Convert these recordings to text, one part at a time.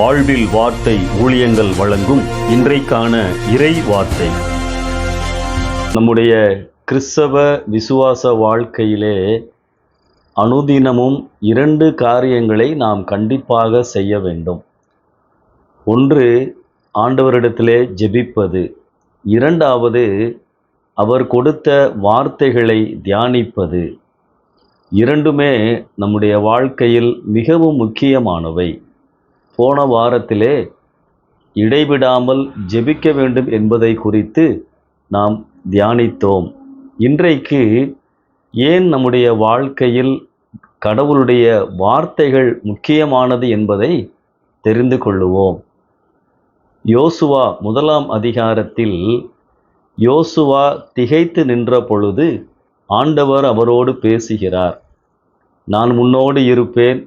வாழ்வில் வார்த்தை ஊழியங்கள் வழங்கும் இன்றைக்கான இறை வார்த்தை. நம்முடைய கிறிஸ்தவ விசுவாச வாழ்க்கையிலே அனுதினமும் இரண்டு காரியங்களை நாம் கண்டிப்பாக செய்ய வேண்டும். ஒன்று ஆண்டவரிடத்திலே ஜெபிப்பது. இரண்டாவது அவர் கொடுத்த வார்த்தைகளை தியானிப்பது. இரண்டுமே நம்முடைய வாழ்க்கையில் மிகவும் முக்கியமானவை. போன வாரத்திலே இடைவிடாமல் ஜெபிக்க வேண்டும் என்பதை குறித்து நாம் தியானித்தோம். இன்றைக்கு ஏன் நம்முடைய வாழ்க்கையில் கடவுளுடைய வார்த்தைகள் முக்கியமானது என்பதை தெரிந்து கொள்ளுவோம். யோசுவா முதலாம் அதிகாரத்தில் யோசுவா திகைத்து நின்ற பொழுது ஆண்டவர் அவரோடு பேசுகிறார். நான் முன்னோடு இருப்பேன்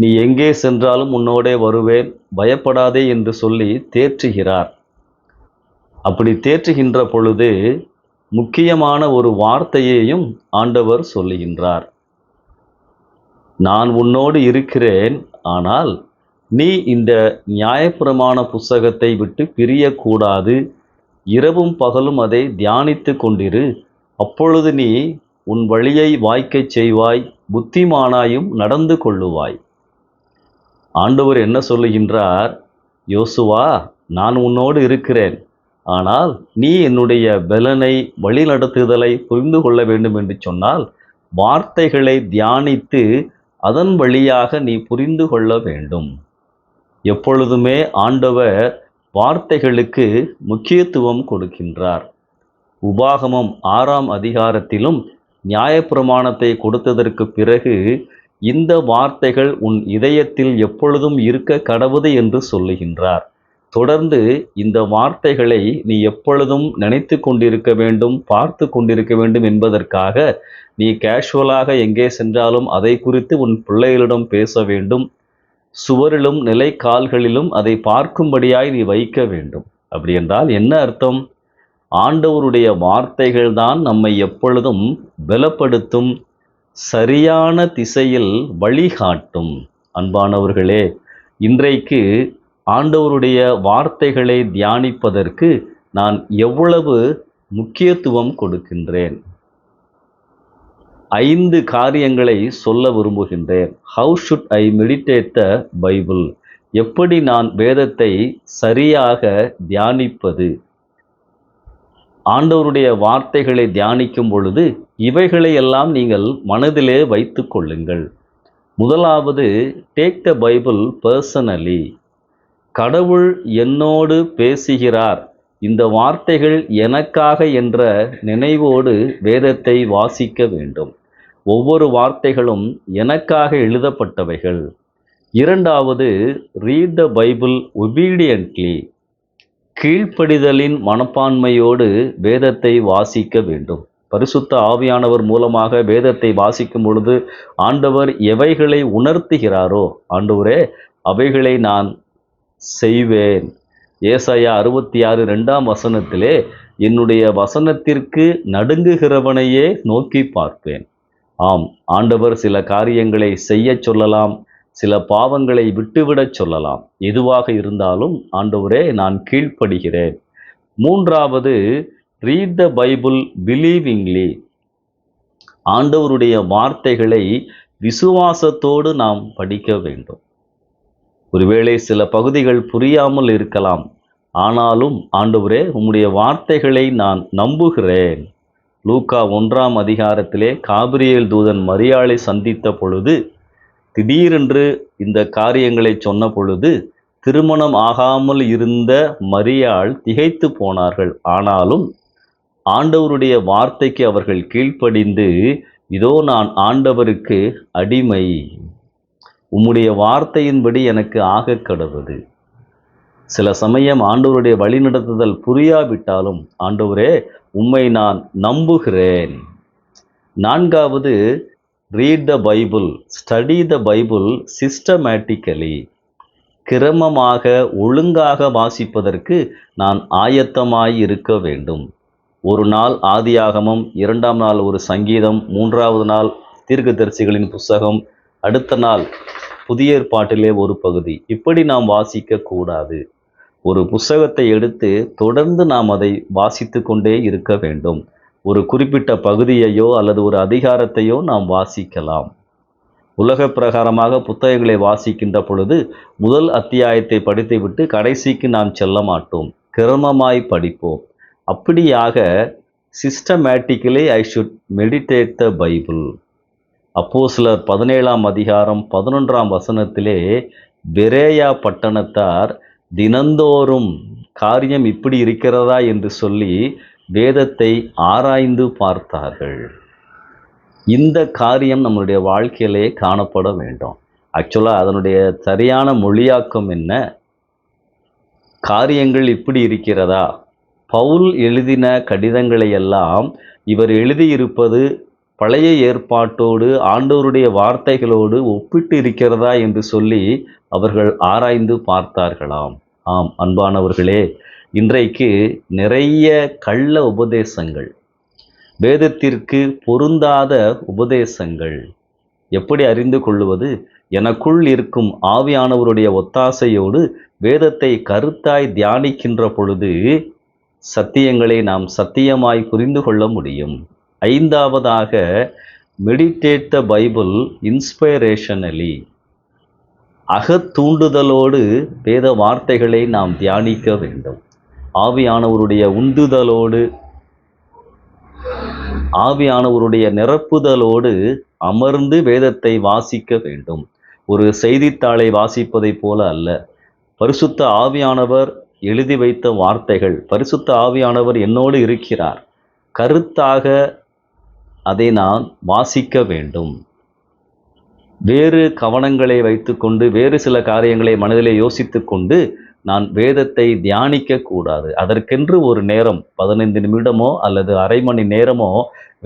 நீ எங்கே சென்றாலும் உன்னோடே வருவேன் பயப்படாதே என்று சொல்லி தேற்றுகிறார். அப்படி தேற்றுகின்ற பொழுது முக்கியமான ஒரு வார்த்தையையும் ஆண்டவர் சொல்லுகின்றார். நான் உன்னோடு இருக்கிறேன் ஆனால் நீ இந்த நியாயப்பிரமாண புஸ்தகத்தை விட்டு பிரியக்கூடாது. இரவும் பகலும் அதை தியானித்து கொண்டிரு. அப்பொழுது நீ உன் வழியை வாய்க்கச் செய்வாய் புத்திமானாயும் நடந்து கொள்ளுவாய். ஆண்டவர் என்ன சொல்லுகின்றார்? யோசுவா நான் உன்னோடு இருக்கிறேன். ஆனால் நீ என்னுடைய பலனை வழிநடத்துதலை புரிந்து கொள்ள வேண்டும் என்று சொன்னால் வார்த்தைகளை தியானித்து அதன் வழியாக நீ புரிந்து கொள்ள வேண்டும். எப்பொழுதுமே ஆண்டவர் வார்த்தைகளுக்கு முக்கியத்துவம் கொடுக்கின்றார். உபாகமம் ஆறாம் அதிகாரத்திலும் நியாயப்பிரமாணத்தை கொடுத்ததற்கு பிறகு இந்த வார்த்தைகள் உன் இதயத்தில் எப்பொழுதும் இருக்க கடவுது என்று சொல்லுகின்றார். தொடர்ந்து இந்த வார்த்தைகளை நீ எப்பொழுதும் நினைத்து கொண்டிருக்க வேண்டும் பார்த்து கொண்டிருக்க வேண்டும் என்பதற்காக நீ கேஷுவலாக எங்கே சென்றாலும் அதை குறித்து உன் பிள்ளைகளிடம் பேச வேண்டும். சுவரிலும் நிலைக்கால்களிலும் அதை பார்க்கும்படியாய் நீ வைக்க வேண்டும். அப்படி என்றால் என்ன அர்த்தம்? ஆண்டவருடைய வார்த்தைகள் தான் நம்மை எப்பொழுதும் பலப்படுத்தும் சரியான திசையில் வழிகாட்டும் அன்பானவர்களே இன்றைக்கு ஆண்டவருடைய வார்த்தைகளை தியானிப்பதற்கு நான் எவ்வளவு முக்கியத்துவம் கொடுக்கின்றேன். ஐந்து காரியங்களை சொல்ல விரும்புகின்றேன். How should I meditate the Bible எப்படி நான் வேதத்தை சரியாக தியானிப்பது? ஆண்டவருடைய வார்த்தைகளை தியானிக்கும் பொழுது இவைகளை எல்லாம் நீங்கள் மனதிலே வைத்து கொள்ளுங்கள். முதலாவது டேக் த பைபிள் பர்சனலி கடவுள் என்னோடு பேசுகிறார். இந்த வார்த்தைகள் எனக்காக என்ற நினைவோடு வேதத்தை வாசிக்க வேண்டும். ஒவ்வொரு வார்த்தைகளும் எனக்காக எழுதப்பட்டவைகள். இரண்டாவது ரீட் த பைபிள் ஒபீடியன்ட்லி கீழ்ப்படிதலின் மனப்பான்மையோடு வேதத்தை வாசிக்க வேண்டும். பரிசுத்த ஆவியானவர் மூலமாக வேதத்தை வாசிக்கும் பொழுது ஆண்டவர் எவைகளை உணர்த்துகிறாரோ ஆண்டவரே அவைகளை நான் செய்வேன். ஏசாயா அறுபத்தி ஆறு ரெண்டாம் வசனத்திலே என்னுடைய வசனத்திற்கு நடுங்குகிறவனையே நோக்கி பார்ப்பேன். ஆம் ஆண்டவர் சில காரியங்களை செய்யச் சொல்லலாம் சில பாவங்களை விட்டுவிடச் சொல்லலாம். எதுவாக இருந்தாலும் ஆண்டவரே நான் கீழ்ப்படுகிறேன். மூன்றாவது ரீட் த பைபிள் பிலீவிங்லி ஆண்டவருடைய வார்த்தைகளை விசுவாசத்தோடு நாம் படிக்க வேண்டும். ஒருவேளை சில பகுதிகள் புரியாமல் இருக்கலாம். ஆனாலும் ஆண்டவரே உம்முடைய வார்த்தைகளை நான் நம்புகிறேன். லூக்கா ஒன்றாம் அதிகாரத்திலே காபிரியல் தூதன் மரியாளை சந்தித்த பொழுது திடீரென்று இந்த காரியங்களை சொன்ன பொழுது திருமணம் ஆகாமல் இருந்த மரியாள் திகைத்து போனார்கள். ஆனாலும் ஆண்டவருடைய வார்த்தைக்கு அவர்கள் கீழ்ப்படிந்து இதோ நான் ஆண்டவருக்கு அடிமை. உம்முடைய வார்த்தையின்படி எனக்கு ஆக கடவுது. சில சமயம் ஆண்டவருடைய வழிநடத்துதல் புரியாவிட்டாலும் ஆண்டவரே உம்மை நான் நம்புகிறேன். நான்காவது read the Bible study the Bible systematically கிரமமாக ஒழுங்காக வாசிப்பதற்கு நான் ஆயத்தமாய் இருக்க வேண்டும். ஒரு நாள் ஆதியாகமம் இரண்டாம் நாள் ஒரு சங்கீதம் மூன்றாவது நாள் தீர்க்கதரிசிகளின் புஸ்தகம் அடுத்த நாள் புதிய ஏற்பாட்டிலே ஒரு பகுதி. இப்படி நாம் வாசிக்க கூடாது. ஒரு புஸ்தகத்தை எடுத்து தொடர்ந்து நாம் அதை வாசித்து கொண்டே இருக்க வேண்டும். ஒரு குறிப்பிட்ட பகுதியையோ அல்லது ஒரு அதிகாரத்தையோ நாம் வாசிக்கலாம். உலக பிரகாரமாக புத்தகங்களை வாசிக்கின்ற பொழுது முதல் அத்தியாயத்தை படித்துவிட்டு கடைசிக்கு நாம் செல்ல மாட்டோம். கிரமமாய் படிப்போம். அப்படியாக systematically I should meditate the Bible அப்போ சிலர் பதினேழாம் அதிகாரம் பதினொன்றாம் வசனத்திலே பெரேயா பட்டணத்தார் தினந்தோறும் காரியம் இப்படி இருக்கிறதா என்று சொல்லி வேதத்தை ஆராய்ந்து பார்த்தார்கள். இந்த காரியம் நம்மளுடைய வாழ்க்கையிலே காணப்பட வேண்டும். ஆக்சுவலாக அதனுடைய சரியான மொழியாக்கம் என்ன? காரியங்கள் இப்படி இருக்கிறதா? பவுல் எழுதின கடிதங்களை எல்லாம் இவர் எழுதியிருப்பது பழைய ஏற்பாட்டோடு ஆண்டவருடைய வார்த்தைகளோடு ஒப்பிட்டு இருக்கிறதா என்று சொல்லி அவர்கள் ஆராய்ந்து பார்த்தார்களாம். ஆம் அன்பானவர்களே இன்றைக்கு நிறைய கள்ள உபதேசங்கள் வேதத்திற்கு பொருந்தாத உபதேசங்கள். எப்படி அறிந்து கொள்வது? எனக்குள் இருக்கும் ஆவியானவருடைய ஒத்தாசையோடு வேதத்தை கருத்தாய் தியானிக்கின்ற பொழுது சத்தியங்களை நாம் சத்தியமாய் புரிந்து கொள்ள முடியும். ஐந்தாவதாக மெடிடேட் த பைபிள் இன்ஸ்பைரேஷனலி அகத்தூண்டுதலோடு வேத வார்த்தைகளை நாம் தியானிக்க வேண்டும். ஆவியானவருடைய உந்துதலோடு ஆவியானவருடைய நிரப்புதலோடு அமர்ந்து வேதத்தை வாசிக்க வேண்டும். ஒரு செய்தித்தாளை வாசிப்பதைப் போல அல்ல. பரிசுத்த ஆவியானவர் எழுதி வைத்த வார்த்தைகள் பரிசுத்த ஆவியானவர் என்னோடு இருக்கிறார். கருத்தாக அதை நான் வாசிக்க வேண்டும். வேறு கவனங்களை வைத்துக்கொண்டு வேறு சில காரியங்களை மனதிலே யோசித்துக்கொண்டு நான் வேதத்தை தியானிக்க கூடாது. அதற்கென்று ஒரு நேரம் பதினைந்து நிமிடமோ அல்லது அரை மணி நேரமோ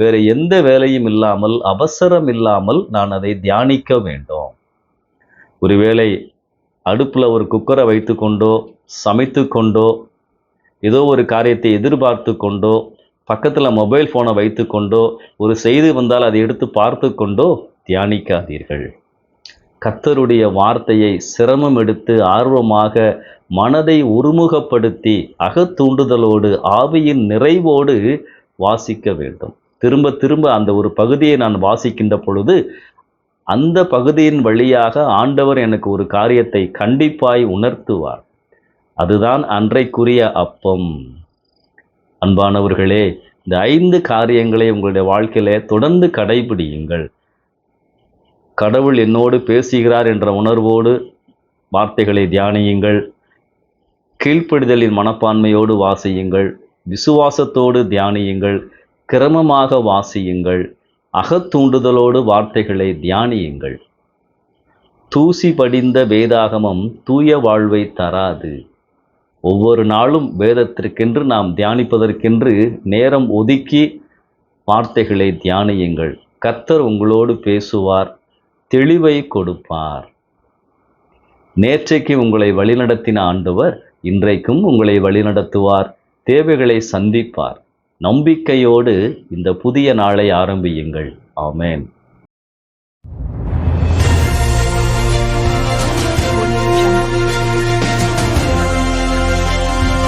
வேறு எந்த வேலையும் இல்லாமல் அவசரம் இல்லாமல் நான் அதை தியானிக்க வேண்டும். ஒருவேளை அடுப்பில் ஒரு குக்கரை வைத்து கொண்டோ சமைத்து கொண்டோ ஏதோ ஒரு காரியத்தை எதிர்பார்த்து கொண்டோ பக்கத்தில் மொபைல் ஃபோனை வைத்து கொண்டோ ஒரு செய்தி வந்தால் அதை எடுத்து பார்த்து கொண்டோ தியானிக்காதீர்கள். கர்த்தருடைய வார்த்தையை சிரமம் எடுத்து ஆர்வமாக மனதை ஒருமுகப்படுத்தி அகத்தூண்டுதலோடு ஆவியின் நிறைவோடு வாசிக்க வேண்டும். திரும்ப திரும்ப அந்த ஒரு பகுதியை நான் வாசிக்கின்ற பொழுது அந்த பகுதியின் வழியாக ஆண்டவர் எனக்கு ஒரு காரியத்தை கண்டிப்பாய் உணர்த்துவார். அதுதான் அன்றைக்குரிய அப்பம். அன்பானவர்களே இந்த ஐந்து காரியங்களை உங்களுடைய வாழ்க்கையில தொடர்ந்து கடைபிடியுங்கள். கடவுள் என்னோடு பேசுகிறார் என்ற உணர்வோடு வார்த்தைகளை தியானியுங்கள். கீழ்ப்படிதலின் மனப்பான்மையோடு வாசியுங்கள். விசுவாசத்தோடு தியானியுங்கள். கிரமமாக வாசியுங்கள். அகத்தூண்டுதலோடு வார்த்தைகளை தியானியுங்கள். தூசி படிந்த வேதாகமம் தூய வாழ்வை தராது. ஒவ்வொரு நாளும் வேதத்திற்கென்று நாம் தியானிப்பதற்கென்று நேரம் ஒதுக்கி வார்த்தைகளை தியானியுங்கள். கர்த்தர் உங்களோடு பேசுவார். தெளிவை கொடுப்பார். நேற்றைக்கு உங்களை வழிநடத்தின ஆண்டவர் இன்றைக்கும் உங்களை வழிநடத்துவார் தேவைகளை சந்திப்பார். நம்பிக்கையோடு இந்த புதிய நாளை ஆரம்பியுங்கள். ஆமேன்.